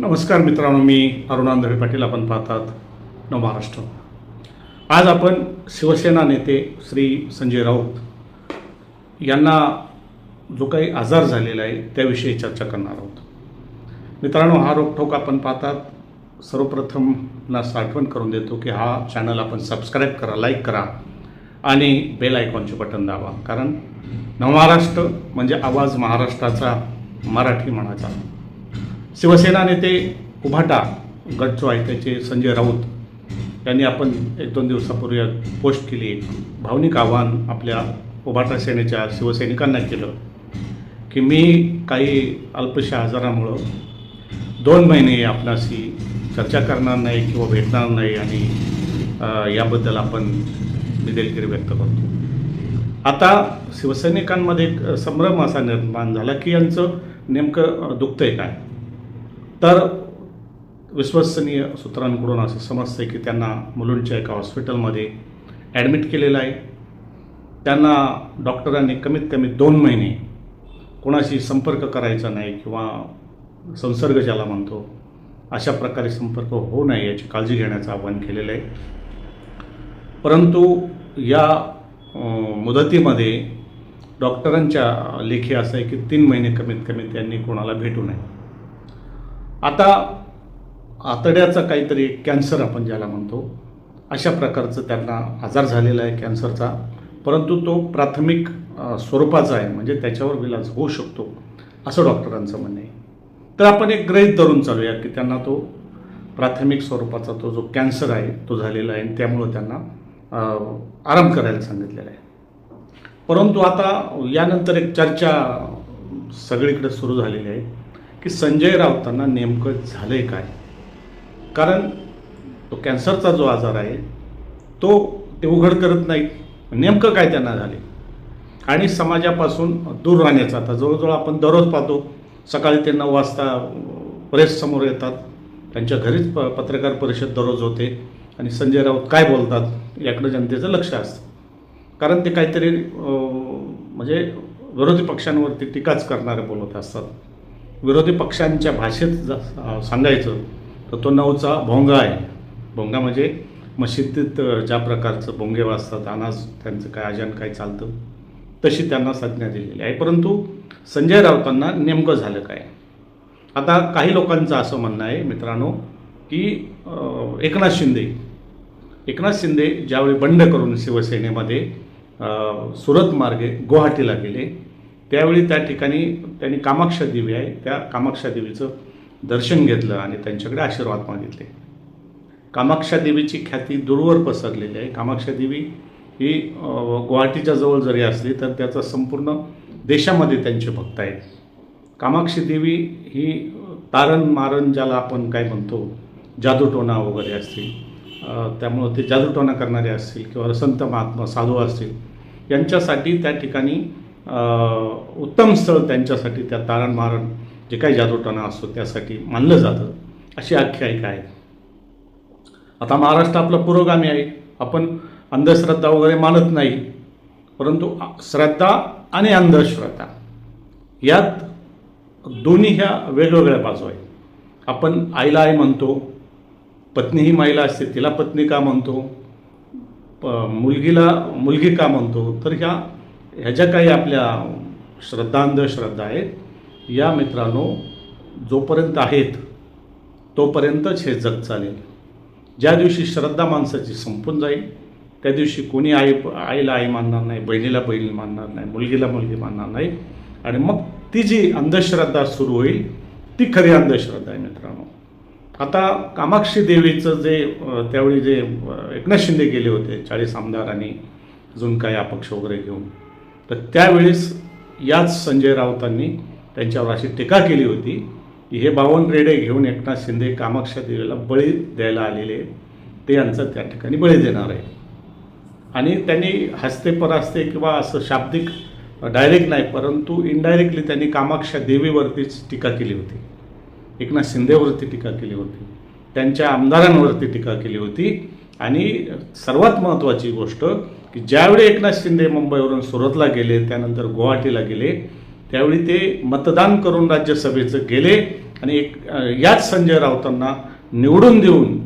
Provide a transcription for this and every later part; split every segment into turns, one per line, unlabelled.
नमस्कार मित्रांनो मी अरुण पाटील. आपण पाहतात नव महाराष्ट्र. आज आपण शिवसेना नेते श्री संजय राऊत यांना जो काही आजार झालेला आहे त्याविषयी चर्चा करणार आहोत. मित्रांनो हा रोखोक आपण पाहतात. सर्वप्रथम ना आठवण करून देतो की हा चॅनल आपण सबस्क्राईब करा लाईक करा आणि बेल आयकॉनचे बटन दाबा. कारण नवमहाराष्ट्र म्हणजे आवाज महाराष्ट्राचा मराठी म्हणाचा शिवसेना नेते उभाटा गट ऐकायचे संजय राऊत यांनी आपण एक दोन दिवसापूर्वी पोस्ट केली. एक भावनिक आव्हान आपल्या उभाटा सेनेच्या शिवसैनिकांना केलं की मी काही अल्पशा आजारामुळं दोन महिने आपणाशी चर्चा करणार नाही किंवा भेटणार नाही आणि याबद्दल आपण निदेलगिरी दिलगिरी व्यक्त करतो. आता शिवसैनिकांमध्ये एक संभ्रम असा निर्माण झाला की यांचं नेमकं दुखतंय काय? तर विश्वसनीय सूत्रांकडून असं समजतं की त्यांना मुलुंडच्या एका हॉस्पिटलमध्ये ॲडमिट केलेलं आहे. त्यांना डॉक्टरांनी कमीत कमी दोन महिने कोणाशी संपर्क करायचा नाही किंवा संसर्ग ज्याला म्हणतो अशा प्रकारे संपर्क होऊ नये याची काळजी घेण्याचं आवाहन केलेलं आहे. परंतु या मुदतीमध्ये डॉक्टरांच्या लेखी असं आहे की तीन महिने कमीत कमी त्यांनी कोणाला भेटू नये. आता आतड्याचा काहीतरी कॅन्सर आपण ज्याला म्हणतो अशा प्रकारचं त्यांना आजार झालेला आहे कॅन्सरचा. परंतु तो प्राथमिक स्वरूपाचा आहे म्हणजे त्याच्यावर इलाज होऊ शकतो असं डॉक्टरांचं म्हणणं आहे. तर आपण एक ग्रहित धरून चालूया की त्यांना तो प्राथमिक स्वरूपाचा तो जो कॅन्सर आहे तो झालेला आहे आणि त्यामुळं त्यांना आराम करायला सांगितलेला आहे. परंतु आता यानंतर एक चर्चा सगळीकडे सुरू झालेली आहे. की संजय राऊतांना नेमकं झालं आहे काय? कारण तो कॅन्सरचा जो आजार आहे तो ते उघड करत नाहीत. नेमकं काय त्यांना झाले आणि समाजापासून दूर राहण्याचं आता जवळजवळ आपण दररोज पाहतो सकाळी ते नऊ वाजता प्रेस समोर येतात. त्यांच्या घरीच प पत्रकार परिषद दररोज होते. आणि संजय राऊत काय बोलतात याकडं जनतेचं लक्ष असतं. कारण ते काहीतरी म्हणजे विरोधी पक्षांवरती टीकाच करणारे बोलत असतात. विरोधी पक्षांच्या भाषेत सांगायचं तर तो नऊचा भोंगा आहे. भोंगा म्हणजे मशिदीत ज्या प्रकारचं भोंगे वाजतात अनाज त्यांचं काय अजान काय चालतं तशी त्यांना संज्ञा दिलेली आहे. परंतु संजय राऊतांना नेमकं झालं काय? आता काही लोकांचं असं म्हणणं आहे मित्रांनो की एकनाथ शिंदे. एकनाथ शिंदे ज्यावेळी बंड करून शिवसेनेमध्ये सुरत मार्गे गुवाहाटीला गेले त्यावेळी त्या ठिकाणी त्यांनी कामाक्षा देवी आहे. त्या कामाक्षा देवीचं दर्शन घेतलं आणि त्यांच्याकडे आशीर्वाद मागितले. कामाक्षा देवीची ख्याती दूरवर पसरलेली आहे. कामाक्षा देवी ही गुवाहाटीच्या जवळ जरी असली तर त्याचा संपूर्ण देशामध्ये त्यांचे भक्त आहेत. कामाक्षी देवी ही तारण मारण ज्याला आपण काय म्हणतो जादूटोणा वगैरे असतील त्यामुळं ते जादूटोणा करणारे असतील किंवा संत महात्मा साधू असतील यांच्यासाठी त्या ठिकाणी उत्तम स्थळ त्यांच्यासाठी त्या तारण मारण जे काही जादूटोणा असतो त्यासाठी मानलं जातं. अशी आख्यायिका आहे. आता महाराष्ट्र आपलं पुरोगामी आहे. आपण अंधश्रद्धा वगैरे मानत नाही परंतु श्रद्धा आणि अंधश्रद्धा यात दोन्ही ह्या वेगवेगळ्या बाजू आहेत. आपण आईला आई म्हणतो पत्नी ही महिला असते तिला पत्नी का म्हणतो प मुलगीला मुलगी का म्हणतो तर ह्या ह्या ज्या काही आपल्या श्रद्धांधश्रद्धा आहेत या मित्रांनो जोपर्यंत आहेत तोपर्यंतच हे जग चालेल. ज्या दिवशी श्रद्धा माणसाची संपून जाईल त्या दिवशी कोणी आई आईला आई मानणार नाही बहिणीला बहीण मानणार नाही मुलगीला मुलगी मानणार नाही. आणि मग ती जी अंधश्रद्धा सुरू होईल ती खरी अंधश्रद्धा आहे मित्रांनो. आता कामाक्षी देवीचं जे त्यावेळी जे एकनाथ शिंदे गेले होते चाळीस आमदार आणि अजून काही अपक्ष वगैरे घेऊन. तर त्यावेळेस याच संजय राऊतांनी त्यांच्यावर अशी टीका केली होती की हे बावन रेडे घेऊन एकनाथ शिंदे कामाक्षा देवीला बळी द्यायला आलेले ते यांचं त्या ठिकाणी बळी देणार आहे आणि त्यांनी हस्ते परास्ते किंवा असं शाब्दिक डायरेक्ट नाही परंतु इनडायरेक्टली त्यांनी कामाक्षा देवीवरतीच टीका केली होती. एकनाथ शिंदेवरती टीका केली होती. त्यांच्या आमदारांवरती टीका केली होती. आणि सर्वात महत्त्वाची गोष्ट की ज्यावेळी एकनाथ शिंदे मुंबईवरून सुरतला गेले त्यानंतर गुवाहाटीला गेले त्यावेळी ते मतदान करून राज्यसभेचं गेले आणि एक याच संजय राऊतांना निवडून देऊन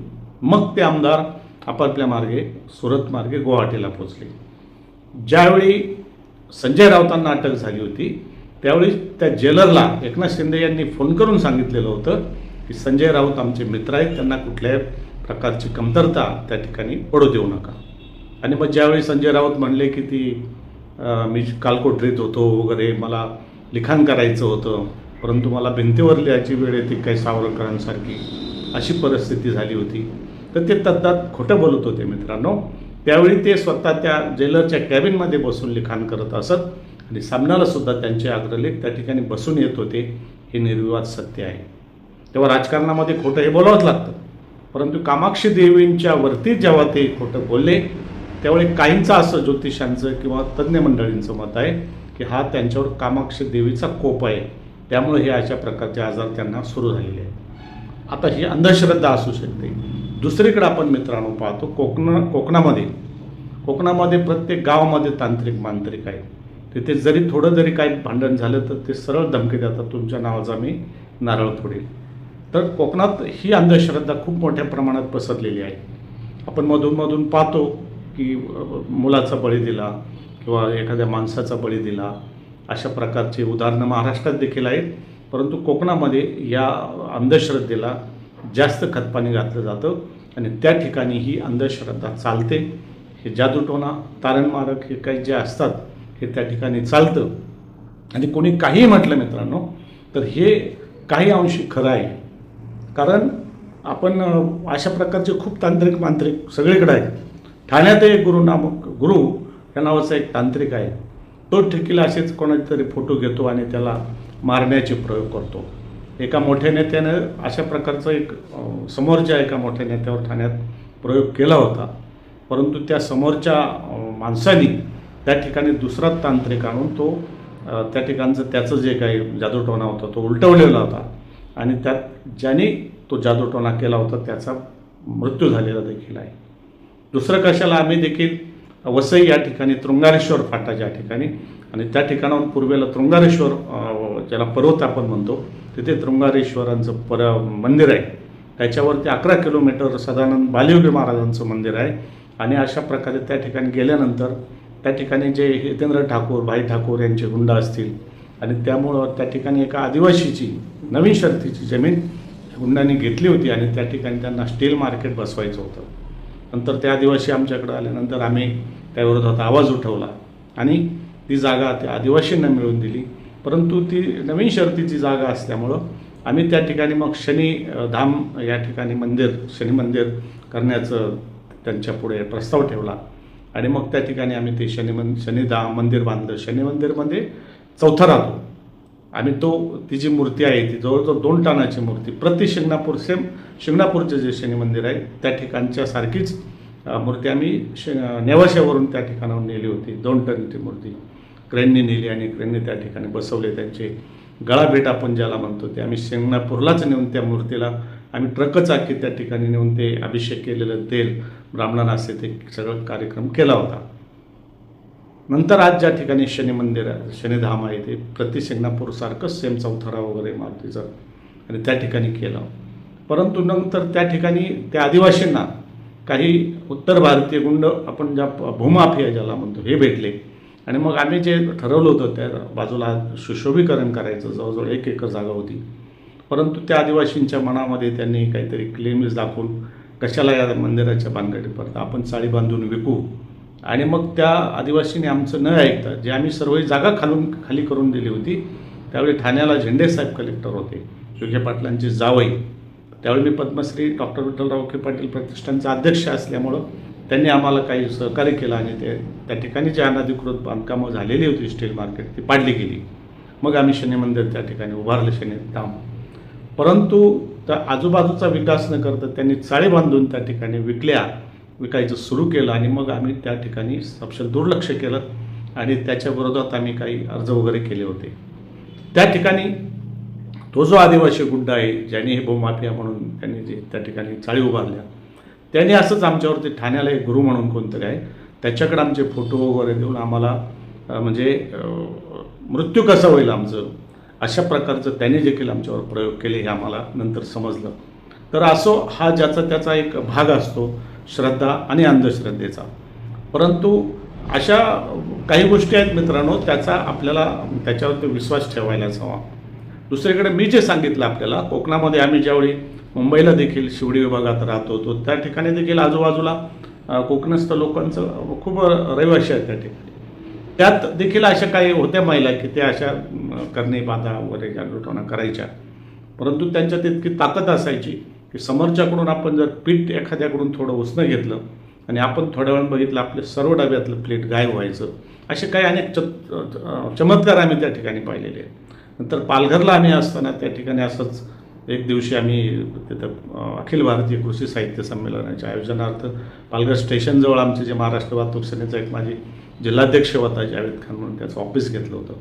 मग ते आमदार आपापल्या मार्गे सुरत मार्गे गुवाहाटीला पोचले ज्यावेळी संजय राऊतांना अटक झाली होती त्यावेळी त्या जेलरला एकनाथ शिंदे यांनी फोन करून सांगितलेलं होतं की संजय राऊत आमचे मित्र आहेत त्यांना कुठल्याही प्रकारची कमतरता त्या ठिकाणी पडू देऊ नका. आणि मग ज्यावेळी संजय राऊत म्हणले की ती मी कालकोठरीत होतो वगैरे मला लिखाण करायचं होतं परंतु मला भिंतीवर लिहायची वेळ येते काही सावरकरांसारखी अशी परिस्थिती झाली होती. तर ते तद्दात खोटं बोलत होते मित्रांनो. त्यावेळी ते स्वतः त्या जेलरच्या कॅबिनमध्ये बसून लिखाण करत असत आणि सामन्याला सुद्धा त्यांचे अग्रलेख त्या ठिकाणी बसून येत होते हे निर्विवाद सत्य आहे. तेव्हा राजकारणामध्ये खोटं हे बोलावंच लागतं. परंतु कामाक्षी देवींच्या वरती जेव्हा ते खोटं बोलले त्यावेळी काहींचं असं ज्योतिषांचं किंवा तज्ज्ञ मंडळींचं मत आहे की हा त्यांच्यावर कामाक्षी देवीचा कोप आहे. त्यामुळे हे अशा प्रकारचे आजार त्यांना सुरू झालेले आहेत. आता ही अंधश्रद्धा असू शकते. दुसरीकडे आपण मित्रांनो पाहतो कोकण कोकणामध्ये कोकणामध्ये प्रत्येक गावामध्ये तांत्रिक मांत्रिक आहे. तिथे जरी थोडं जरी काही भांडण झालं तर ते सरळ धमकी देतात तुमच्या नावाचा मी नारळ फोडेल. तर कोकणात ही अंधश्रद्धा खूप मोठ्या प्रमाणात पसरलेली आहे. आपण मधूनमधून पाहतो की मुलाचा बळी दिला किंवा एखाद्या माणसाचा बळी दिला. अशा प्रकारची उदाहरणं महाराष्ट्रात देखील आहेत. परंतु कोकणामध्ये या अंधश्रद्धेला जास्त खतपाणी घातलं जातं आणि त्या ठिकाणी ही अंधश्रद्धा चालते. हे जादूटोना तारणमारक हे काही जे असतात हे त्या ठिकाणी चालतं. आणि कोणी काहीही म्हटलं मित्रांनो तर हे काही अंशी खरं आहे. कारण आपण अशा प्रकारचे खूप तांत्रिक मांत्रिक सगळीकडे आहेत. ठाण्यात एक गुरु नामक गुरु या नावाचा एक तांत्रिक आहे. तो ठिकीला असेच कोणाचे तरी फोटो घेतो आणि त्याला मारण्याचे प्रयोग करतो. एका मोठ्या नेत्यानं अशा प्रकारचं एक समोरच्या एका मोठ्या नेत्यावर ठाण्यात प्रयोग केला होता परंतु त्या समोरच्या माणसानी माणसाने त्या ठिकाणी दुसरा तांत्रिक आणून तो त्या ठिकाणचं त्याचं जे काही जादूटोणा होता तो उलटवलेला होता. आणि त्यात ज्याने तो जादूटोणा केला होता त्याचा मृत्यू झालेला देखील आहे. दुसरं कशाला आम्ही देखील वसई या ठिकाणी तृंगारेश्वर फाटा ज्या ठिकाणी आणि त्या ठिकाणाहून पूर्वेला तृंगारेश्वर ज्याला पर्वत आपण म्हणतो तिथे तृंगारेश्वरांचं पर मंदिर आहे. त्याच्यावरती अकरा किलोमीटर सदानंद बालियोगी महाराजांचं मंदिर आहे. आणि अशा प्रकारे त्या ठिकाणी गेल्यानंतर त्या ठिकाणी जे हितेंद्र ठाकूर भाई ठाकूर यांचे गुंड असतील आणि त्यामुळं त्या ठिकाणी एका आदिवासीची नवीन शर्तीची जमीन गुंडांनी घेतली होती आणि त्या ठिकाणी त्यांना स्टील मार्केट बसवायचं होतं. नंतर त्या आदिवासी आमच्याकडे आल्यानंतर आम्ही त्याविरोधात आवाज उठवला आणि ती जागा त्या आदिवासींना मिळवून दिली. परंतु ती नवीन शर्तीची जागा असल्यामुळं आम्ही त्या ठिकाणी मग शनी धाम या ठिकाणी मंदिर शनी मंदिर करण्याचं त्यांच्या पुढे प्रस्ताव ठेवला. आणि मग त्या ठिकाणी आम्ही ते शनी मन शनिधाम मंदिर बांधलं. शनी मंदिरमध्ये म्हणजे चौथा राहतो आम्ही तो ती जी मूर्ती आहे ती जवळजवळ दोन टनाची मूर्ती प्रति शिंगणापूर सेम शिंगणापूरचे जे शनी मंदिर आहे त्या ठिकाणच्या सारखीच मूर्ती आम्ही श नेवाशावरून त्या ठिकाणावर नेली होती. दोन टनची मूर्ती. क्रेनने नेली आणि क्रेनने त्या ठिकाणी बसवले त्यांचे. गळाभेट आपण ज्याला म्हणतो ते आम्ही शिंगणापूरलाच नेऊन त्या मूर्तीला आम्ही ट्रकचाकी त्या ठिकाणी नेऊन ते अभिषेक केलेलं तेल ब्राह्मणांना असे ते सगळं कार्यक्रम केला होता. नंतर आज ज्या ठिकाणी शनी मंदिर आहे शनिधाम आहे ते प्रति सेम चौथरा वगैरे मारुतीचं आणि त्या ठिकाणी केलं. परंतु नंतर त्या ठिकाणी त्या आदिवासींना काही उत्तर भारतीय गुंड आपण ज्या भूमाफिया ज्याला म्हणतो हे भेटले. आणि मग आम्ही जे ठरवलं होतं त्या बाजूला सुशोभीकरण करायचं जवळजवळ एक एकर जागा होती. परंतु त्या आदिवासींच्या मनामध्ये त्यांनी काहीतरी क्लेम्स दाखवून कशाला या मंदिराच्या बांधकाठी पडतं आपण चाळी बांधून विकू? आणि मग त्या आदिवासीने आमचं न ऐकता जे आम्ही सर्व जागा खालून खाली करून दिली होती त्यावेळी ठाण्याला झेंडे साहेब कलेक्टर होते विखे पाटलांचे जावई. त्यावेळी मी पद्मश्री डॉक्टर विठ्ठलराव विखे पाटील प्रतिष्ठानचा अध्यक्ष असल्यामुळं त्यांनी आम्हाला काही सहकार्य केलं आणि ते त्या ठिकाणी जी अनधिकृत बांधकामं झालेली होती स्टील मार्केट ती पाडली गेली. मग आम्ही शनी मंदिर त्या ठिकाणी उभारलं शनी धाम. परंतु त्या आजूबाजूचा विकास न करता त्यांनी चाळी बांधून त्या ठिकाणी विकल्या. विकायचं सुरू केलं आणि मग आम्ही त्या ठिकाणी सपशल दुर्लक्ष केलं आणि त्याच्या विरोधात आम्ही काही अर्ज वगैरे केले होते. त्या ठिकाणी तो जो आदिवासी गुड्ड आहे ज्याने हे भूमाफिया म्हणून त्यांनी जे त्या ठिकाणी चाळी उभारल्या त्याने असंच आमच्यावरती ठाण्याला एक गुरु म्हणून कोणतरी आहे त्याच्याकडे आमचे फोटो वगैरे देऊन आम्हाला म्हणजे मृत्यू कसा होईल आमचं अशा प्रकारचं त्याने देखील आमच्यावर प्रयोग केले हे आम्हाला नंतर समजलं. तर असो हा ज्याचा त्याचा एक भाग असतो श्रद्धा आणि अंधश्रद्धेचा. परंतु अशा काही गोष्टी आहेत मित्रांनो त्याचा आपल्याला त्याच्यावरती विश्वास ठेवायलाच हवा. दुसरीकडे मी जे सांगितलं आपल्याला कोकणामध्ये आम्ही ज्यावेळी मुंबईला देखील शिवडी विभागात राहत होतो त्या ठिकाणी देखील आजूबाजूला कोकणस्थ लोकांचं खूप रहिवाशी आहेत त्या ठिकाणी. त्यात देखील अशा काही होत्या महिला की त्या अशा करणे बाधा वगैरे जागृतपणा करायच्या. परंतु त्यांच्यात इतकी ताकद असायची की समोरच्याकडून आपण जर पीठ एखाद्याकडून थोडं उसणं घेतलं आणि आपण थोड्या वेळानं बघितलं आपले सर्व डब्यातलं प्लेट गायब व्हायचं असे काही अनेक च चमत्कार आम्ही त्या ठिकाणी पाहिलेले आहेत. नंतर पालघरला आम्ही असताना त्या ठिकाणी असंच एक दिवशी आम्ही तिथं अखिल भारतीय कृषी साहित्य संमेलनाच्या आयोजनार्थ पालघर स्टेशनजवळ आमचे जे महाराष्ट्र वाहतूक सेनेचा एक माझी जिल्हाध्यक्ष होता जावेद खान म्हणून त्याचं ऑफिस घेतलं होतं.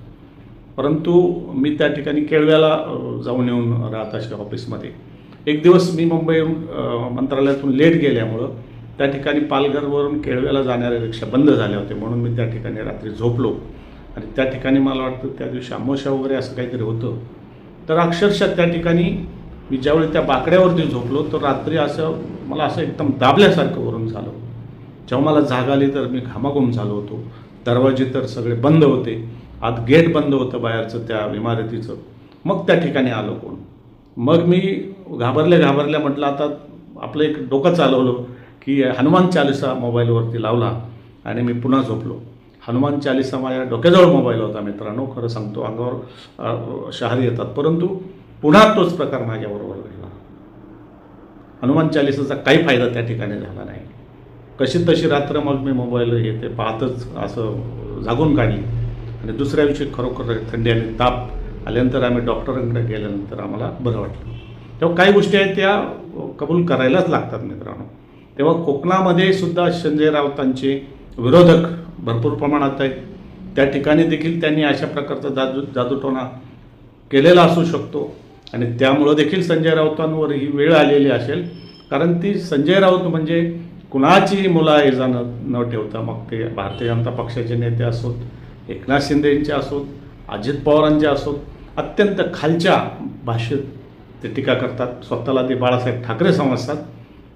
परंतु मी त्या ठिकाणी केळव्याला जाऊन येऊन राहत असे ऑफिसमध्ये. एक दिवस मी मुंबईहून मंत्रालयातून लेट गेल्यामुळं त्या ठिकाणी पालघरवरून केळव्याला जाणाऱ्या रिक्षा बंद झाल्या होत्या म्हणून मी त्या ठिकाणी रात्री झोपलो. आणि त्या ठिकाणी मला वाटतं त्या दिवशी आमोशा वगैरे असं काहीतरी होतं. तर अक्षरशः त्या ठिकाणी मी ज्यावेळी त्या बाकड्यावरती झोपलो तर रात्री असं मला असं एकदम दाबल्यासारखं वरून झालं. जेव्हा मला जाग आली तर मी घामाघूम झालो होतो. दरवाजे तर सगळे बंद होते. आत गेट बंद होतं बाहेरचं त्या इमारतीचं. मग त्या ठिकाणी आलो कोण? मग मी घाबरल्या घाबरल्या म्हटलं आता आपलं एक डोकं चालवलं की हनुमान चालिसा मोबाईलवरती लावला आणि मी पुन्हा झोपलो. हनुमान चालिसा माझ्या डोक्याजवळ मोबाईल होता मित्रांनो खरं सांगतो अंगावर शहारी येतात. परंतु पुन्हा तोच प्रकार माझ्याबरोबर घडला. हनुमान चालिसाचा काही फायदा त्या ठिकाणी झाला नाही. कशी तशी रात्र मग मी मोबाईल येते पाहतच असं जागून काढली. आणि दुसऱ्या दिवशी खरोखर थंडी आणि ताप आल्यानंतर आम्ही डॉक्टरांकडे गेल्यानंतर आम्हाला बरं वाटलं. तेव्हा काही गोष्टी आहेत त्या कबूल करायलाच लागतात मित्रांनो. तेव्हा कोकणामध्ये सुद्धा संजय राऊतांचे विरोधक भरपूर प्रमाणात आहेत. त्या ठिकाणी देखील त्यांनी अशा प्रकारचा जादू जादूटोणा केलेला असू शकतो आणि त्यामुळं देखील संजय राऊतांवर ही वेळ आलेली असेल. कारण ती संजय राऊत म्हणजे कुणाचीही हे न न ठेवता मग ते भारतीय जनता पक्षाचे नेते असोत एकनाथ शिंदेंचे असोत अजित पवारांचे असोत अत्यंत खालच्या भाषेत ते टीका करतात. स्वतःला ते बाळासाहेब ठाकरे समजतात.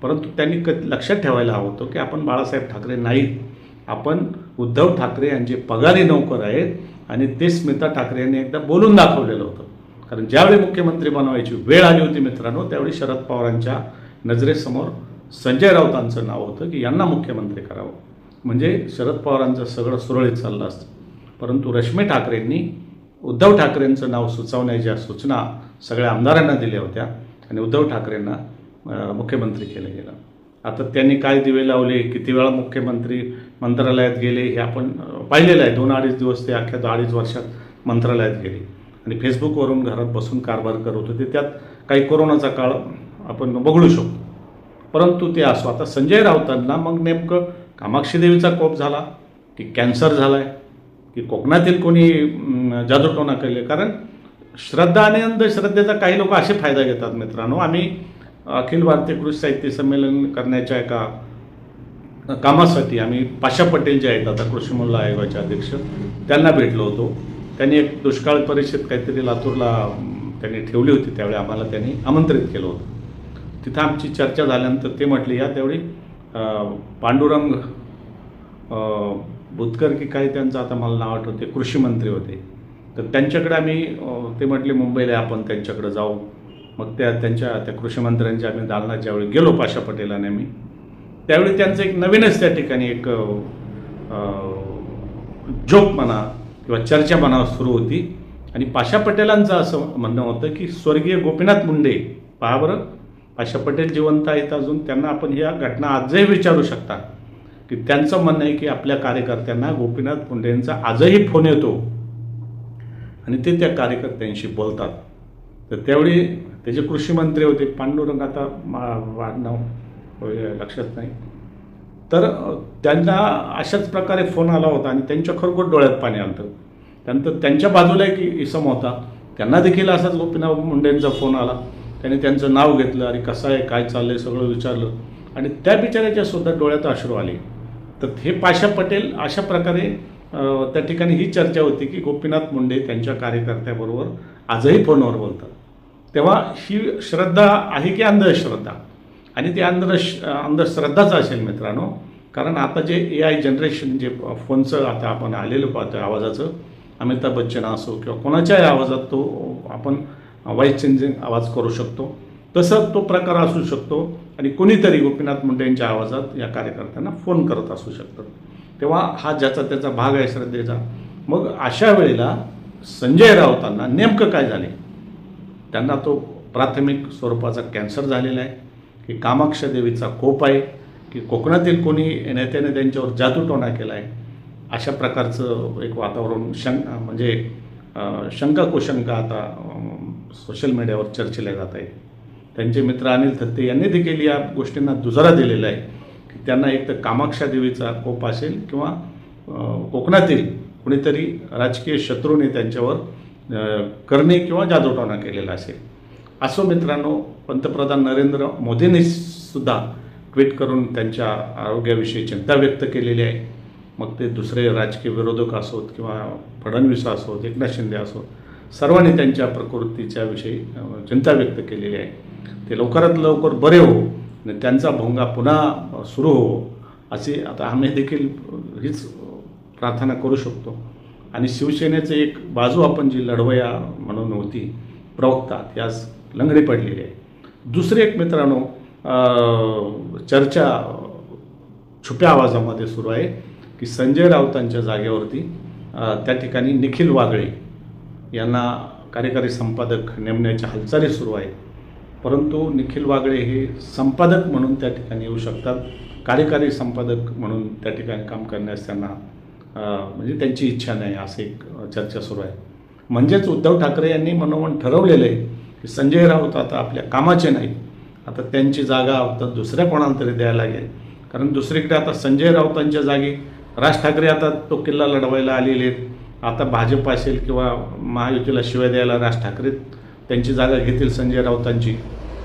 परंतु त्यांनी क लक्षात ठेवायला हवं होतं की आपण बाळासाहेब ठाकरे नाहीत. आपण उद्धव ठाकरे यांचे पगारी नोकर आहेत आणि ते स्मिता ठाकरे यांनी एकदा बोलून दाखवलेलं होतं. कारण ज्यावेळी मुख्यमंत्री बनवायची वेळ आली होती मित्रांनो त्यावेळी शरद पवारांच्या नजरेसमोर संजय राऊतांचं नाव होतं की यांना मुख्यमंत्री करावं. म्हणजे शरद पवारांचं सगळं सुरळीत चाललं असतं. परंतु रश्मी ठाकरेंनी उद्धव ठाकरेंचं नाव सुचवण्याच्या सूचना सगळ्या आमदारांना दिल्या होत्या आणि उद्धव ठाकरेंना मुख्यमंत्री केलं गेलं. आता त्यांनी काय दिवे लावले किती वेळा मुख्यमंत्री मंत्रालयात गेले हे आपण पाहिलेलं आहे. दोन अडीच दिवस ते अख्ख्या अडीच वर्षात मंत्रालयात गेले. आणि फेसबुकवरून घरात बसून कारभार करत होते. त्यात काही कोरोनाचा काळ आपण बघडू शकतो. परंतु ते असो. आता संजय राऊतांना मग नेमकं कामाक्षी देवीचा कोप झाला की कॅन्सर झाला आहे की कोकणातील कोणी जादूटोना केले? कारण श्रद्धा आणि अंधश्रद्धेचा काही लोक असे फायदा घेतात मित्रांनो. आम्ही अखिल भारतीय कृषी साहित्य संमेलन करण्याच्या एका कामासाठी आम्ही पाशा पटेल जे आहेत आता कृषी मूल्य आयोगाचे अध्यक्ष त्यांना भेटलो होतो. त्यांनी एक दुष्काळ परिषद काहीतरी लातूरला त्यांनी ठेवली होती. त्यावेळी आम्हाला त्यांनी आमंत्रित केलं होतं. तिथं आमची चर्चा झाल्यानंतर ते म्हटले या त्यावेळी पांडुरंग भुतकर बुतकर की काही त्यांचं आता मला नाव आठवते कृषी मंत्री होते. तर त्यांच्याकडे आम्ही ते म्हटले मुंबईला आपण त्यांच्याकडे जाऊ. मग त्या त्यांच्या त्या कृषी मंत्र्यांच्या आम्ही दालनात ज्यावेळी गेलो पाशा पटेलाने मी त्यावेळी त्यांचं एक नवीनच त्या ठिकाणी एक जोक म्हणा किंवा चर्चा म्हणा सुरू होती. आणि पाशा पटेलांचं असं म्हणणं होतं की स्वर्गीय गोपीनाथ मुंडे पहा बरं पाशा पटेल जिवंत आहेत अजून त्यांना आपण ह्या घटना आजही विचारू शकता. की त्यांचं म्हणणं आहे की आपल्या कार्यकर्त्यांना गोपीनाथ मुंडेंचा आजही फोन येतो. आणि ते त्या कार्यकर्त्यांशी बोलतात. तर त्यावेळी त्याचे कृषी मंत्री होते पांडुरंग आता मा नाव लक्षात नाही. तर त्यांना अशाच प्रकारे फोन आला होता आणि त्यांच्या खरोखर डोळ्यात पाणी आलं होतं त्यानंतर त्यांच्या बाजूला एक इसम होता. त्यांना देखील असाच गोपीनाथ मुंडेंचा फोन आला. त्यांनी त्यांचं नाव घेतलं आणि कसं आहे काय चाललं आहे सगळं विचारलं. आणि त्या बिचाऱ्याच्या सुद्धा डोळ्यात अश्रू आले. तर हे पाशा पटेल अशा प्रकारे त्या ठिकाणी ही चर्चा होती की गोपीनाथ मुंडे त्यांच्या कार्यकर्त्याबरोबर आजही फोनवर बोलतात. तेव्हा ही श्रद्धा आहे की अंधश्रद्धा? आणि ती अंधश अंधश्रद्धाच असेल मित्रांनो. कारण आता जे ए आय जनरेशन जे फोनचं आता आपण आलेलं पाहतो आवाजाचं अमिताभ बच्चन असो किंवा कोणाच्याही आवाजात तो आपण व्हॉइस चेंजिंग आवाज करू शकतो. तसं तो प्रकार असू शकतो आणि कोणीतरी गोपीनाथ मुंडे यांच्या आवाजात या कार्यकर्त्यांना फोन करत असू शकतात तेव्हा हा ज्याचा त्याचा भाग आहे श्रद्धेचा. मग अशा वेळेला संजय राऊतांना नेमकं काय झाले? त्यांना तो प्राथमिक स्वरूपाचा कॅन्सर झालेला आहे की कामाक्ष देवीचा कोप आहे की कोकणातील कोणी नेत्याने त्यांच्यावर जादूटोणा केला आहे अशा प्रकारचं एक वातावरण शंका म्हणजे शंका कुशंका आता सोशल मीडियावर चर्चेला जात आहे. त्यांचे मित्र अनिल थत्ते यांनी देखील या गोष्टींना दुजारा दिलेला आहे. त्यांना एक तर कामाक्षा देवीचा कोप असेल किंवा कोकणातील कुणीतरी राजकीय शत्रूने त्यांच्यावर करणे किंवा जादूटोणा केलेला असेल. असो मित्रांनो पंतप्रधान नरेंद्र मोदींनी सुद्धा ट्विट करून त्यांच्या आरोग्याविषयी चिंता व्यक्त केलेली आहे. मग ते दुसरे राजकीय विरोधक असोत किंवा फडणवीस असोत एकनाथ शिंदे असोत सर्वांनी त्यांच्या प्रकृतीच्या विषयी चिंता व्यक्त केलेली आहे. ते लवकरात लवकर बरे हो त्यांचा भोंगा पुन्हा सुरू हो अशी आता आम्ही देखील हीच प्रार्थना करू शकतो. आणि शिवसेनेचं एक बाजू आपण जी लढवया म्हणून होती प्रवक्ता त्यास लंगडी पडलेली आहे. दुसरे एक मित्रांनो चर्चा छुप्या आवाजामध्ये सुरू आहे की संजय राऊतांच्या जागेवरती त्या ठिकाणी निखिल वागळे यांना कार्यकारी संपादक नेमण्याच्या हालचाली सुरू आहेत. परंतु निखिल वागळे हे संपादक म्हणून त्या ठिकाणी येऊ शकतात. कार्यकारी संपादक म्हणून त्या ठिकाणी काम करण्यास त्यांना म्हणजे त्यांची इच्छा नाही असं एक चर्चा सुरू आहे. म्हणजेच उद्धव ठाकरे यांनी मनोमन ठरवलेलं आहे की संजय राऊत आता आपल्या कामाचे नाही आता त्यांची जागा आता दुसऱ्या कोणाला तरी द्यायला लागेल. कारण दुसरीकडे आता संजय राऊतांच्या जागी राज ठाकरे आता तो किल्ला लढवायला आलेले आहेत. आता भाजप असेल किंवा महायुतीला शिवाय द्यायला राज ठाकरे त्यांची जागा घेतील संजय राऊतांची.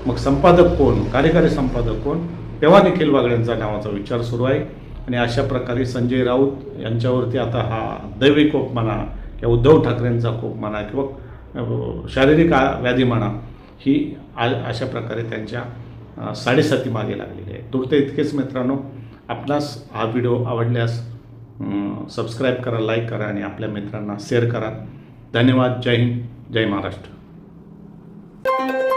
मग संपादक कोण? कार्यकारी संपादक कोण? तेव्हा निखिल वागड्यांचा नावाचा विचार सुरू आहे. आणि अशा प्रकारे संजय राऊत यांच्यावरती आता हा दैवी कोप म्हणा किंवा उद्धव ठाकरेंचा कोप म्हणा किंवा शारीरिक आ- व्याधी म्हणा ही आ अशा प्रकारे त्यांच्या साडेसाती मागे लागलेली आहे. तुर्त इतकेच मित्रांनो आपणास हा व्हिडिओ आवडल्यास सबस्क्राईब करा लाईक करा आणि आपल्या मित्रांना शेअर करा. धन्यवाद. जय हिंद. जय महाराष्ट्र.